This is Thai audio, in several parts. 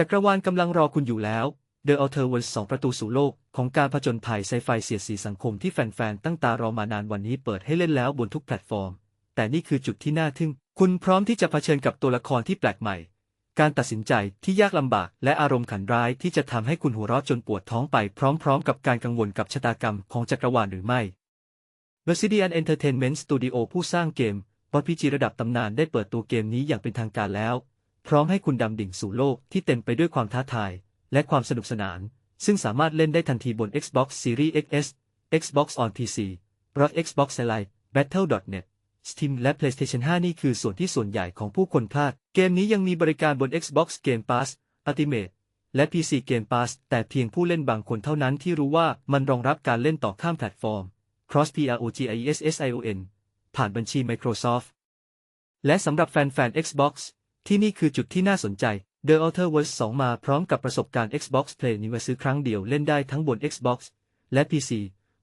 จักรวาลกำลังรอคุณอยู่แล้ว The Outer Worlds 2ประตูสู่โลก ของการผจญภัยไซไฟเสียดสีสังคมที่แฟนๆ ตั้งตารอมานานวันนี้เปิดให้เล่นแล้วบนทุกแพลตฟอร์ม แต่นี่คือจุดที่น่าทึ่ง คุณพร้อมที่จะเผชิญกับตัวละครที่แปลกใหม่ การตัดสินใจที่ยากลำบาก และอารมณ์ขันร้ายที่จะทำให้คุณหัวเราะจนปวดท้องไปพร้อม ๆ กับการกังวลกับชะตากรรมของจักรวาลหรือไม่ Mercidian Entertainment Studio ผู้สร้างเกมบอดพีจีระดับตำนานได้เปิดตัวเกมนี้อย่างเป็นทางการแล้ว พร้อมให้คุณดำดิ่งสู่โลกที่เต็มไปด้วยความท้าทาย และความสนุกสนาน ซึ่งสามารถเล่นได้ทันทีบน Xbox Series XS Xbox on PC ROG Xbox Live Battle.net Steam และ PlayStation 5 นี่คือส่วนที่ส่วนใหญ่ของผู้คนพลาด เกมนี้ยังมีบริการบน Xbox Game Pass Ultimate และ PC Game Pass แต่เพียงผู้เล่นบางคนเท่านั้นที่รู้ว่ามันรองรับการเล่นต่อข้ามแพลตฟอร์ม Cross PROGIESSION ผ่านบัญชี Microsoft และสำหรับแฟนๆ Xbox ที่นี่คือจุดที่น่าสนใจ The Outer Worlds 2 มาพร้อมกับประสบการณ์ Xbox Play นี้ว่าซื้อครั้งเดียวเล่นได้ทั้งบน Xbox และ PC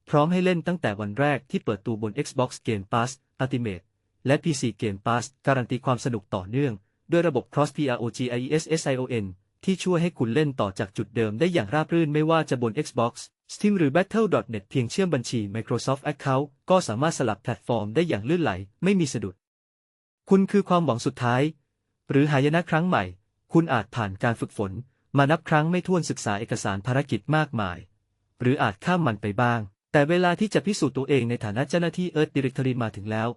พร้อมให้เล่นตั้งแต่วันแรกที่เปิดตัวบน Xbox Game Pass Ultimate และ PC Game Pass การันตีความสนุกต่อเนื่อง ด้วยระบบ Cross PROGIESSION ที่ช่วยให้คุณเล่นต่อจากจุดเดิมได้อย่างราบรื่นไม่ว่าจะบน Xbox Steam หรือ Battle.net เพียงเชื่อมบัญชี Microsoft Account ก็สามารถสลับแพลตฟอร์มได้อย่างลื่นไหล ไม่มีสะดุด คุณคือความหวังสุดท้าย หรือหายนะครั้งใหม่ คุณอาจผ่านการฝึกฝน มานับครั้งไม่ถ้วนศึกษาเอกสารภารกิจมากมาย หรืออาจข้ามมันไปบ้าง แต่เวลาที่จะพิสูจน์ตัวเองในฐานะเจ้าหน้าที่ Earth Directory มาถึงแล้ว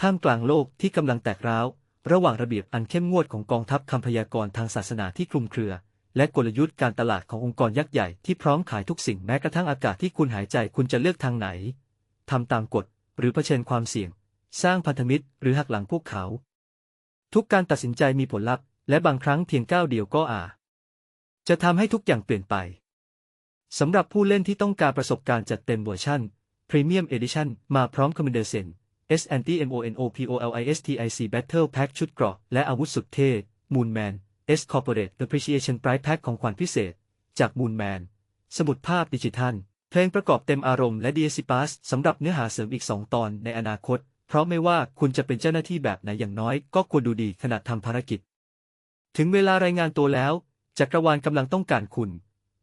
ท่ามกลางโลกที่กำลังแตกร้าว ระหว่างระเบียบอันเข้มงวดของกองทัพคำพยากรณ์ทางศาสนาที่คลุมเครือ และกลยุทธ์การตลาดขององค์กรยักษ์ใหญ่ที่พร้อมขายทุกสิ่งแม้กระทั่งอากาศที่คุณหายใจคุณจะเลือกทางไหนทำตามกฎหรือเผชิญความเสี่ยง สร้างพันธมิตรหรือหักหลังพวกเขา ทุกการตัดสินใจมีผลลัพธ์ และบางครั้งเพียงก้าวเดียวก็อาจจะทำให้ทุกอย่างเปลี่ยนไปสำหรับผู้เล่นที่ต้องการประสบการณ์จัดเต็มเวอร์ชัน Premium Edition มาพร้อม Commander Sen S a n t M O N O P O L I S T I C Battle Pack ชุดเกราะ และอาวุธสุดเท่ Moonman S Corporate Appreciation Prize Pack ของขวัญพิเศษ จาก Moonman สมุดภาพดิจิทัล เพลงประกอบเต็มอารมณ์และ DLC Pass สำหรับเนื้อหาเสริมอีก 2 ตอนในอนาคต เพราะไม่ว่าคุณจะเป็นเจ้าหน้าที่แบบไหนอย่างน้อย ก็ควรดูดีขณะทำภารกิจ ถึงเวลารายงานตัวแล้ว จักรวาลกำลังต้องการคุณ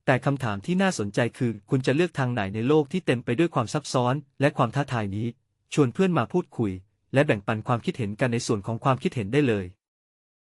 แต่คำถามที่น่าสนใจคือ คุณจะเลือกทางไหนในโลกที่เต็มไปด้วยความซับซ้อน และความท้าทายนี้ ชวนเพื่อนมาพูดคุย และแบ่งปันความคิดเห็นกันในส่วนของความคิดเห็นได้เลย